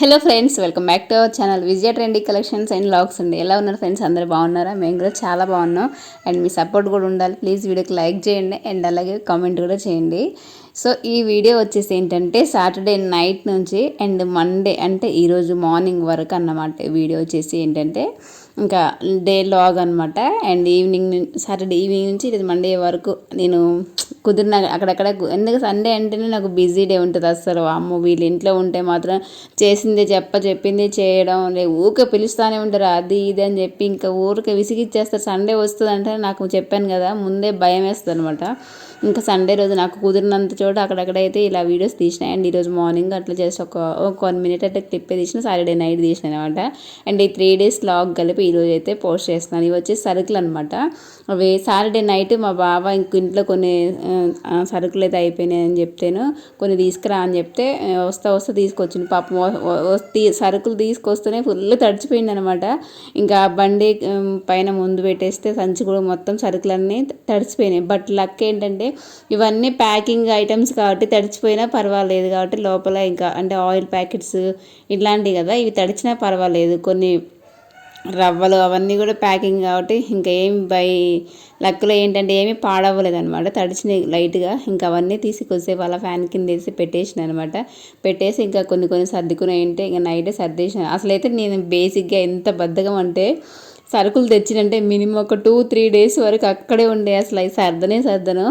Hello friends welcome back to our channel Vijaya trendy collections and logs అండి ఎలా ఉన్నారు friends అందరూ బాగున్నారా? మేము కూడా చాలా బాగున్నాం. అండ్ మీ సపోర్ట్ కూడా ఉండాలి. ప్లీజ్ వీడియోకి లైక్ చేయండి. అండ్ అలాగే కామెంట్ కూడా చేయండి. సో ఈ వీడియో వచ్చేసి ఏంటంటే సాటర్డే నైట్ నుంచి అండ్ మండే అంటే ఈరోజు మార్నింగ్ వరకు అన్నమాట వీడియో వచ్చేసి ఏంటంటే ఇంకా డే లాగ్ అనమాట అండ్ ఈవినింగ్ సాటర్డే ఈవినింగ్ నుంచి ఇది మండే వరకు నేను కుదిరిన అక్కడక్కడ ఎందుకు సండే అంటేనే నాకు బిజీ డే ఉంటుంది అసలు అమ్మ వీళ్ళు ఇంట్లో ఉంటే మాత్రం చేసింది చెప్ప చెప్పింది చేయడం లేదు ఊరికే పిలుస్తూనే ఉంటారు అది ఇది అని చెప్పి ఇంకా ఊరికే విసిగిచ్చేస్తారు. సండే వస్తుంది అంటే నాకు చెప్పాను కదా ముందే భయం వేస్తుంది అనమాట ఇంకా సండే రోజు నాకు కుదిరినంత చోట అక్కడక్కడైతే ఇలా వీడియోస్ తీసినాయి. అండ్ ఈరోజు మార్నింగ్ అట్లా చేసి ఒక ఒక వన్ మినిట్ అంటే క్లిప్ తీసిన సాటర్డే నైట్ తీసిన అనమాట అండ్ ఈ త్రీ డేస్ లాగ్ కలిపి ఈరోజు అయితే పోస్ట్ చేస్తున్నాను. ఇవి వచ్చి సరుకులు అనమాట అవి సాటర్డే నైట్ మా బావ ఇంక ఇంట్లో కొన్ని సరుకులు అయితే అయిపోయినాయి అని చెప్తేను కొన్ని తీసుకురా అని చెప్తే వస్తా వస్తా తీసుకొచ్చింది పాపం సరుకులు తీసుకొస్తేనే ఫుల్ తడిచిపోయింది అనమాట ఇంకా బండి పైన ముందు పెట్టేస్తే సంచి కూడా మొత్తం సరుకులన్నీ తడిచిపోయినాయి. బట్ లక్ ఏంటంటే ఇవన్నీ ప్యాకింగ్ ఐటమ్స్ కాబట్టి తడిచిపోయినా పర్వాలేదు కాబట్టి లోపల ఇంకా అంటే ఆయిల్ ప్యాకెట్స్ ఇట్లాంటివి కదా ఇవి తడిచినా పర్వాలేదు. కొన్ని రవ్వలు అవన్నీ కూడా ప్యాకింగ్ కాబట్టి ఇంకా ఏం బై లక్కులో ఏంటంటే ఏమీ పాడవ్వలేదు అనమాట తడిచినాయి లైట్గా ఇంకా అవన్నీ తీసి కొద్దిసేపు అలా ఫ్యాన్ కింద వేసి పెట్టేసిన అనమాట పెట్టేసి ఇంకా కొన్ని కొన్ని సర్దుకుని ఏంటి ఇంకా నైటే సర్దేసిన. అసలైతే నేను బేసిక్గా ఎంత బద్ధకం అంటే సరుకులు తెచ్చినంటే మినిమం ఒక టూ త్రీ డేస్ వరకు అక్కడే ఉండే అసలు అవి సర్దనే సర్దను.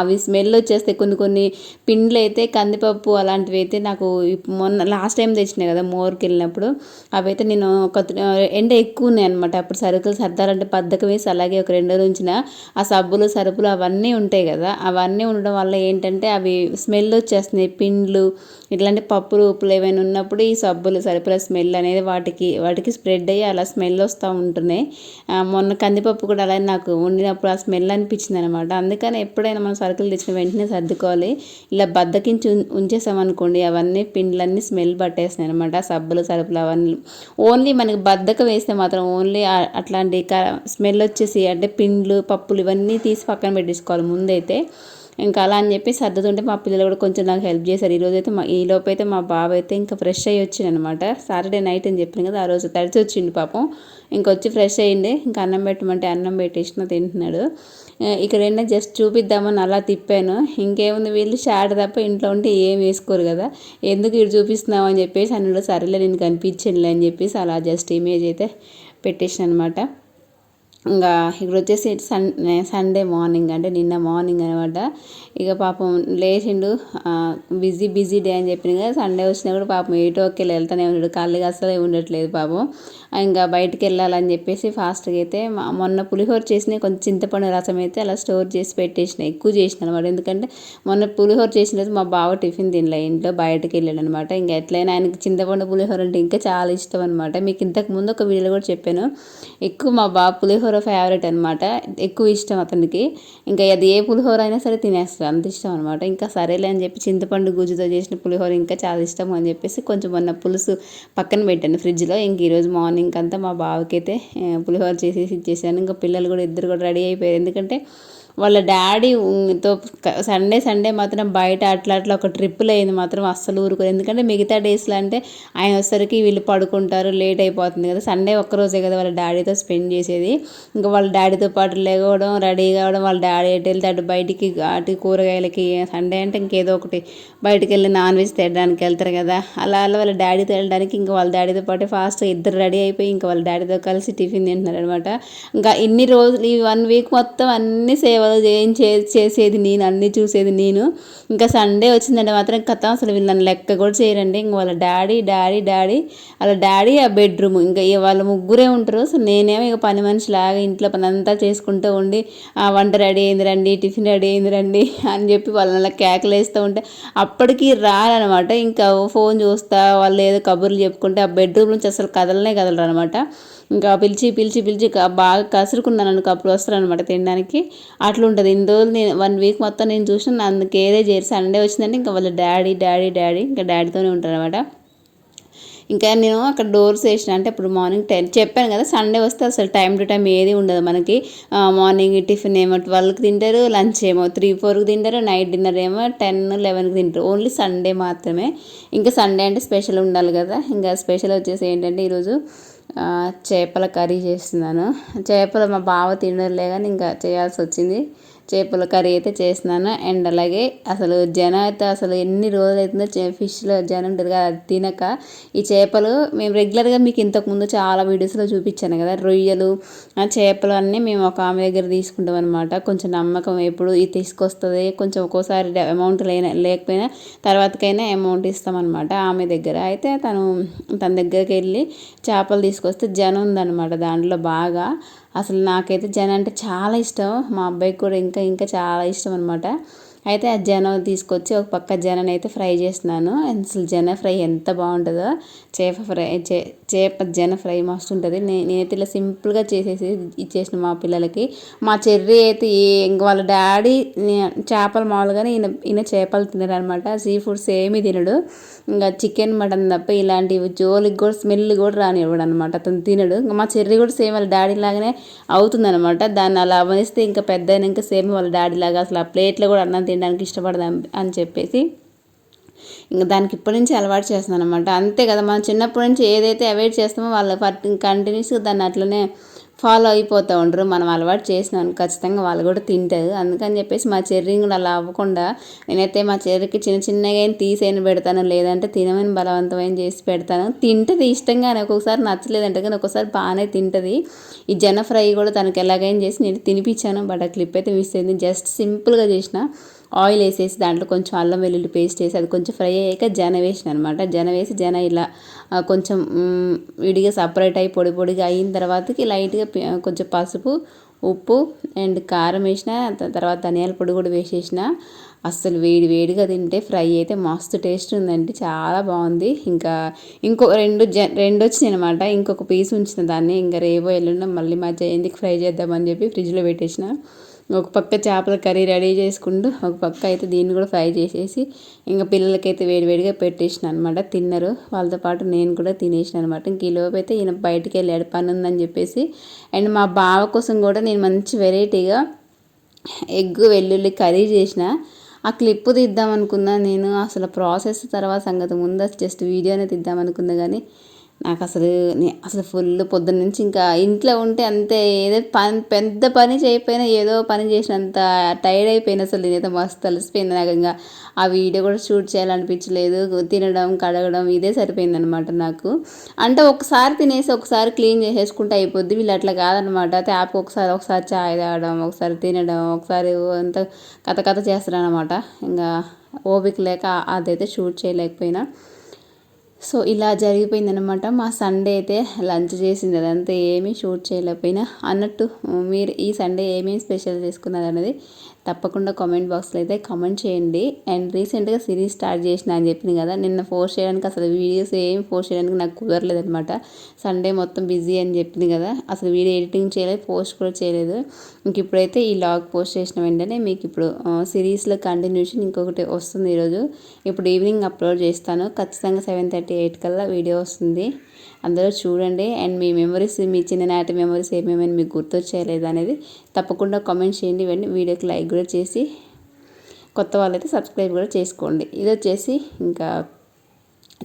అవి స్మెల్ వచ్చేస్తే కొన్ని కొన్ని పిండ్లు అయితే కందిపప్పు అలాంటివి అయితే నాకు మొన్న లాస్ట్ టైం తెచ్చినాయి కదా మోర్కి వెళ్ళినప్పుడు. అవి అయితే నేను ఒక ఎండ ఎక్కువ ఉన్నాయి అనమాట అప్పుడు సరుకులు సర్దాలంటే పద్దకం వేసి అలాగే ఒక రెండు ఉంచిన ఆ సబ్బులు సరుకులు అవన్నీ ఉంటాయి కదా. అవన్నీ ఉండడం వల్ల ఏంటంటే అవి స్మెల్ వచ్చేస్తున్నాయి పిండ్లు ఇట్లాంటి పప్పులు ఉప్పులు ఏమైనా ఉన్నప్పుడు ఈ సబ్బులు సరుపుల స్మెల్ అనేది వాటికి వాటికి స్ప్రెడ్ అయ్యి అలా స్మెల్ వస్తూ ఉంటున్నాయి. మొన్న కందిపప్పు కూడా అలాగే నాకు వండినప్పుడు ఆ స్మెల్ అనిపించింది అనమాట అందుకని ఎప్పుడైనా మనం సరుకులు తెచ్చిన వెంటనే సర్దుకోవాలి. ఇలా బద్దకించి ఉంచేసామనుకోండి అవన్నీ పిండ్లన్నీ స్మెల్ పట్టేస్తున్నాయి అనమాట. సబ్బులు సరుపులు అవన్నీ. ఓన్లీ మనకి బద్దక వేస్తే మాత్రం ఓన్లీ అట్లాంటి స్మెల్ వచ్చేసి అంటే పిండ్లు పప్పులు ఇవన్నీ తీసి పక్కన పెట్టేసుకోవాలి ముందైతే. ఇంకా అలా అని చెప్పి సర్దుతుంటే మా పిల్లలు కూడా కొంచెం నాకు హెల్ప్ చేశారు. ఈరోజు అయితే మా ఈ లోపు అయితే మా బాబు అయితే ఇంకా ఫ్రెష్ అయ్యి వచ్చింది అనమాట సాటర్డే నైట్ అని చెప్పిన కదా ఆ రోజు తడిచి వచ్చిండు పాపం. ఇంకొచ్చి ఫ్రెష్ అయ్యింది ఇంకా అన్నం పెట్టమంటే అన్నం పెట్టేసిన తింటున్నాడు. ఇక్కడ ఏంటంటే జస్ట్ చూపిద్దామని అలా తిప్పాను. ఇంకేముంది వీళ్ళు షార్ట్ తప్ప ఇంట్లో ఉంటే ఏం వేసుకోరు కదా. ఎందుకు ఇటు చూపిస్తున్నావు అని చెప్పేసి అన్నాడు. సరేలే నేను కనిపించండిలే అని చెప్పేసి అలా జస్ట్ ఇమేజ్ అయితే పెట్టేసిన అనమాట ఇంకా ఇక్కడ వచ్చేసి సన్ సండే మార్నింగ్ అంటే నిన్న మార్నింగ్ అనమాట ఇక పాపం లేచిండు బిజీ బిజీ డే అని చెప్పిన కదా సండే వచ్చినా కూడా పాపం ఏటోకి వెళ్తానే ఉన్నాడు. కళ్ళుగా అసలే ఉండట్లేదు పాపం. ఇంకా బయటికి వెళ్ళాలని చెప్పేసి ఫాస్ట్గా అయితే మొన్న పులిహోర చేసిన కొంచెం చింతపండు రసం అయితే అలా స్టోర్ చేసి పెట్టేసిన ఎక్కువ చేసిన అనమాట ఎందుకంటే మొన్న పులిహోర చేసిన రోజు మా బావ టిఫిన్ తినలే ఇంట్లో బయటకు వెళ్ళాడు అనమాట ఇంకా ఎట్లయినా ఆయనకి చింతపండు పులిహోర అంటే ఇంకా చాలా ఇష్టం అనమాట మీకు ఇంతకు ముందు ఒక వీడియోలో కూడా చెప్పాను ఎక్కువ మా బావ పులిహోర ఫేవరెట్ అనమాట ఎక్కువ ఇష్టం అతనికి. ఇంకా అది ఏ పులిహోర అయినా సరే తినేస్తాడు అంత ఇష్టం అనమాట ఇంకా సరేలే అని చెప్పి చింతపండు గుజ్జుతో చేసిన పులిహోర ఇంకా చాలా ఇష్టం అని చెప్పేసి కొంచెం మొన్న పులుసు పక్కన పెట్టాను ఫ్రిడ్జ్లో. ఇంక ఈరోజు మార్నింగ్ అంతా మా బావకి అయితే పులిహోర చేసేసి ఇచ్చేసాను. ఇంకా పిల్లలు కూడా ఇద్దరు కూడా రెడీ అయిపోయారు. ఎందుకంటే వాళ్ళ డాడీతో సండే సండే మాత్రం బయట అట్లా అట్లా ఒక ట్రిప్పులు అయింది మాత్రం అస్సలు ఊరుకోరు ఎందుకంటే మిగతా డేస్లో అంటే ఆయన వచ్చేసరికి వీళ్ళు పడుకుంటారు లేట్ అయిపోతుంది కదా. సండే ఒక్కరోజే కదా వాళ్ళ డాడీతో స్పెండ్ చేసేది. ఇంకా వాళ్ళ డాడీతో పాటు లేకపోవడం రెడీ కావడం వాళ్ళ డాడీ ఎటు వెళ్తే అటు బయటికి అటు కూరగాయలకి సండే అంటే ఇంకేదో ఒకటి బయటికి వెళ్ళి నాన్ వెజ్ తినడానికి వెళ్తారు కదా. అలా అలా వాళ్ళ డాడీతో వెళ్ళడానికి ఇంకా వాళ్ళ డాడీతో పాటు ఫాస్ట్గా ఇద్దరు రెడీ అయిపోయి ఇంకా వాళ్ళ డాడీతో కలిసి టిఫిన్ తింటున్నారు అనమాట ఇంకా ఇన్ని రోజులు ఈ వన్ వీక్ మొత్తం అన్ని సేవ్ ఏం చే చేసేది నేను అన్నీ చూసేది నేను. ఇంకా సండే వచ్చిందంటే మాత్రం కథ అసలు నన్ను లెక్క కూడా చేయరండి. ఇంక వాళ్ళ డాడీ డాడీ డాడీ వాళ్ళ డాడీ ఆ బెడ్రూమ్. ఇంకా వాళ్ళ ముగ్గురే ఉంటారు. సో నేనేమో ఇక పని మనిషిలాగా ఇంట్లో పని అంతా చేసుకుంటూ ఉండి ఆ వంట రెడీ అయింది రండి టిఫిన్ రెడీ అయింది రండి అని చెప్పి వాళ్ళని కేకలేస్తూ కేకలు వేస్తూ ఉంటే అప్పటికి రాలన్నమాట ఇంకా ఫోన్ చూస్తా వాళ్ళు ఏదో కబుర్లు చెప్పుకుంటే ఆ బెడ్రూమ్ నుంచి అసలు కదలనే కదలరు అనమాట ఇంకా పిలిచి పిలిచి పిలిచి బాగా కసురుకున్నాను అనుకో అప్పుడు వస్తారనమాట తినడానికి. ఆ ఉంటుంది ఇన్ని రోజులు నేను వన్ వీక్ మొత్తం నేను చూసిన అందుకేదే చేరి సండే వచ్చిందంటే ఇంకా వాళ్ళ డాడీ డాడీ డాడీ ఇంకా డాడీతోనే ఉంటారు అనమాట ఇంకా నేను అక్కడ డోర్స్ వేసిన అంటే ఇప్పుడు మార్నింగ్ టెన్ చెప్పాను కదా సండే వస్తే అసలు టైం టు టైం ఏది ఉండదు మనకి. మార్నింగ్ టిఫిన్ ఏమో ట్వెల్వ్కి తింటారు లంచ్ ఏమో త్రీ ఫోర్కి తింటారు నైట్ డిన్నర్ ఏమో టెన్ లెవెన్కి తింటారు. ఓన్లీ సండే మాత్రమే. ఇంకా సండే అంటే స్పెషల్ ఉండాలి కదా. ఇంకా స్పెషల్ వచ్చేసి ఏంటంటే ఈరోజు చేపల కర్రీ చేస్తున్నాను. చేపలు మా బావ తినలే కానీ ఇంకా చేయాల్సి వచ్చింది. చేపల కర్రీ అయితే చేస్తున్నాను అండ్ అలాగే అసలు జనం అయితే అసలు ఎన్ని రోజులు అవుతుందో ఫిష్లో జనం ఉంటుంది కదా అది తినక ఈ చేపలు మేము రెగ్యులర్గా మీకు ఇంతకుముందు చాలా వీడియోస్లో చూపించాను కదా రొయ్యలు చేపలు అన్నీ మేము ఒక ఆమె దగ్గర తీసుకుంటాం అనమాట కొంచెం నమ్మకం ఎప్పుడు ఇది తీసుకొస్తుంది కొంచెం ఒక్కోసారి అమౌంట్ లేన లేకపోయినా తర్వాతకైనా అమౌంట్ ఇస్తామన్నమాట ఆమె దగ్గర. అయితే తను తన దగ్గరికి వెళ్ళి చేపలు తీసుకొస్తే జనం ఉందన్నమాట దాంట్లో బాగా. అసలు నాకైతే జన అంటే చాలా ఇష్టం. మా అబ్బాయికి కూడా ఇంకా ఇంకా చాలా ఇష్టం అనమాట అయితే ఆ జన తీసుకొచ్చి ఒక పక్క జనని అయితే ఫ్రై చేస్తున్నాను. అసలు జన ఫ్రై ఎంత బాగుంటుందో. చేప ఫ్రై చే చేప జన ఫ్రై మస్తు ఉంటుంది. నేనైతే ఇలా సింపుల్గా చేసేసి ఇచ్చేసిన మా పిల్లలకి. మా చెర్రీ అయితే ఇంక వాళ్ళ డాడీ చేపలు మామూలుగానే ఈయన ఈయన చేపలు తినరు అనమాట సీ ఫుడ్స్ ఏమీ తినడు. ఇంకా చికెన్ మటన్ తప్ప ఇలాంటివి జోలికి కూడా స్మెల్ కూడా రానివ్వడు అనమాట అతను తినడు. ఇంకా మా చెర్రీ కూడా సేమ్ వాళ్ళ డాడీ లాగానే అవుతుందనమాట. దాన్ని అలా అవనిస్తే ఇంకా పెద్ద ఇంకా సేమ్ వాళ్ళ డాడీ లాగా అసలు ఆ ప్లేట్లో కూడా అన్నం తినడానికి ఇష్టపడదాం అని చెప్పేసి ఇంకా దానికి ఇప్పటి నుంచి అలవాటు చేస్తున్నాను అనమాట అంతే కదా మనం చిన్నప్పటి నుంచి ఏదైతే అవాయిడ్ చేస్తామో వాళ్ళు కంటిన్యూస్గా దాన్ని అట్లనే ఫాలో అయిపోతూ ఉండరు. మనం అలవాటు చేసినాను ఖచ్చితంగా వాళ్ళు కూడా తింటారు. అందుకని చెప్పేసి మా చెర్రీ కూడా అలా అవ్వకుండా నేనైతే మా చెర్రీకి చిన్న చిన్నగా తీసేయని పెడతాను లేదంటే తినమని బలవంతమైన చేసి పెడతాను. తింటుంది ఇష్టంగానే ఒక్కొక్కసారి నచ్చలేదంటే కానీ ఒక్కొక్కసారి బాగానే తింటుంది. ఈ జన ఫ్రై కూడా తనకి ఎలాగైనా చేసి నేను తినిపించాను బట్ ఆ క్లిప్ అయితే మిస్ అయింది. జస్ట్ సింపుల్గా చేసిన. ఆయిల్ వేసేసి దాంట్లో కొంచెం అల్లం వెల్లుల్లి పేస్ట్ వేసి అది కొంచెం ఫ్రై అయ్యాక జన వేసిన అనమాట జన వేసి జన ఇలా కొంచెం విడిగా సపరేట్ అయ్యి పొడి పొడిగా అయిన తర్వాతకి లైట్గా కొంచెం పసుపు ఉప్పు అండ్ కారం వేసిన తర్వాత ధనియాల పొడి కూడా వేసేసిన అస్సలు వేడి వేడిగా తింటే ఫ్రై అయితే మస్తు టేస్ట్ ఉందండి. చాలా బాగుంది. ఇంకా ఇంకో రెండు జ రెండు వచ్చినాయి అనమాట ఇంకొక పీస్ ఉంచిన దాన్ని. ఇంకా రేవో ఎల్లుండ మళ్ళీ మా జయంతికి ఫ్రై చేద్దామని చెప్పి ఫ్రిడ్జ్లో పెట్టేసిన. ఒక పక్క చేపల కర్రీ రెడీ చేసుకుంటూ ఒక పక్క అయితే దీన్ని కూడా ఫ్రై చేసేసి ఇంకా పిల్లలకైతే వేడివేడిగా పెట్టేసిన అనమాట తిన్నారు. వాళ్ళతో పాటు నేను కూడా తినేసిన అనమాట ఇంక ఈలోపు అయితే ఈయన బయటికి వెళ్ళాడు పని ఉందని చెప్పేసి అండ్ మా బావ కోసం కూడా నేను మంచి వెరైటీగా ఎగ్ వెల్లుల్లి కర్రీ చేసిన. ఆ క్లిప్ తీద్దాం అనుకున్నా నేను. అసలు ప్రాసెస్ తర్వాత సంగతి ముందు జస్ట్ వీడియోనే తీద్దాం అనుకున్నా కానీ నాకు అసలు అసలు ఫుల్ పొద్దున్న నుంచి ఇంకా ఇంట్లో ఉంటే అంతే ఏదో పని పెద్ద పని చేయకపోయినా ఏదో పని చేసినంత టైర్డ్ అయిపోయినా అసలు నేనైతే మస్తు అలసిపోయింది నాకు ఇంకా. ఆ వీడియో కూడా షూట్ చేయాలనిపించలేదు తినడం కడగడం ఇదే సరిపోయింది అనమాట నాకు. అంటే ఒకసారి తినేసి ఒకసారి క్లీన్ చేసేసుకుంటే అయిపోద్ది వీళ్ళు అట్లా కాదనమాట. ట్యాప్ ఒకసారి ఒకసారి చాయ్ తాగడం ఒకసారి తినడం ఒకసారి అంత కథ కథ చేస్తారనమాట. ఇంకా ఓపిక లేక అదైతే షూట్ చేయలేకపోయినా. సో ఇలా జరిగిపోయిందనమాట మా సండే అయితే లంచ్ చేసింది. అదంతా ఏమీ షూట్ చేయలేకపోయినా. అన్నట్టు మీరు ఈ సండే ఏమేమి స్పెషల్ చేసుకున్నారు అనేది తప్పకుండా కామెంట్ బాక్స్లో అయితే కామెంట్ చేయండి. అండ్ రీసెంట్గా సిరీస్ స్టార్ట్ చేసిన అని చెప్పింది కదా నిన్న ఫోర్స్ చేయడానికి అసలు వీడియోస్ ఏం ఫోర్స్ చేయడానికి నాకు కుదరలేదనమాట సండే మొత్తం బిజీ అని చెప్పింది కదా అసలు వీడియో ఎడిటింగ్ చేయలేదు పోస్ట్ కూడా చేయలేదు. ఇంక ఇప్పుడైతే ఈ లాగ్ పోస్ట్ చేసిన వెంటనే మీకు ఇప్పుడు సిరీస్లో కంటిన్యూషన్ ఇంకొకటి వస్తుంది ఈరోజు. ఇప్పుడు ఈవినింగ్ అప్లోడ్ చేస్తాను ఖచ్చితంగా సెవెన్ థర్టీ ఎయిట్ కల్లా వీడియో వస్తుంది. అందరూ చూడండి. అండ్ మీ మెమరీస్ మీ చిన్ననాటి మెమరీస్ ఏమేమైనా మీకు గుర్తొచ్చేయలేదు అనేది తప్పకుండా కామెంట్ చేయండి. ఇవన్నీ వీడియోకి లైక్ కూడా చేసి కొత్త వాళ్ళైతే సబ్స్క్రైబ్ కూడా చేసుకోండి. ఇది వచ్చేసి ఇంకా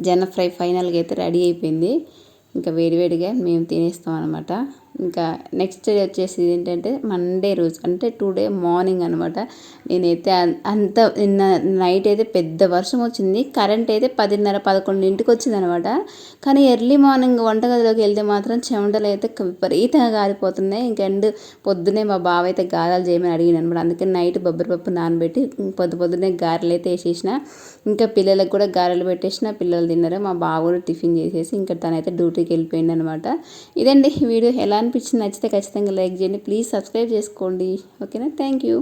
జన ఫ్రై ఫైనల్గా అయితే రెడీ అయిపోయింది. ఇంకా వేడివేడిగా మేము తినేస్తాం అనమాట ఇంకా నెక్స్ట్ డే వచ్చేసి ఏంటంటే మండే రోజు అంటే టుడే మార్నింగ్ అనమాట నేనైతే అంత నిన్న నైట్ అయితే పెద్ద వర్షం వచ్చింది. కరెంట్ అయితే పదిన్నర పదకొండింటికి వచ్చింది అనమాట కానీ ఎర్లీ మార్నింగ్ వంటగదిలోకి వెళ్తే మాత్రం చెమటలు అయితే విపరీతంగా గారిపోతున్నాయి. ఇంకా అండ్ పొద్దునే మా బావ అయితే గారాలు చేయమని అడిగిన అనమాట అందుకని నైట్ బొబ్బరి పప్పు నానబెట్టి పొద్దు పొద్దునే గారెలు అయితే వేసేసిన. ఇంకా పిల్లలకు కూడా గారెలు పెట్టేసిన. పిల్లలు తిన్నారు. మా బావ కూడా టిఫిన్ చేసేసి ఇంకా తనైతే డ్యూటీకి వెళ్ళిపోయింది అనమాట ఇదండి వీడియో. ఎలా అనిపించింది నచ్చితే ఖచ్చితంగా లైక్ చేయండి. ప్లీజ్ సబ్స్క్రైబ్ చేసుకోండి. ఓకేనా? Thank you.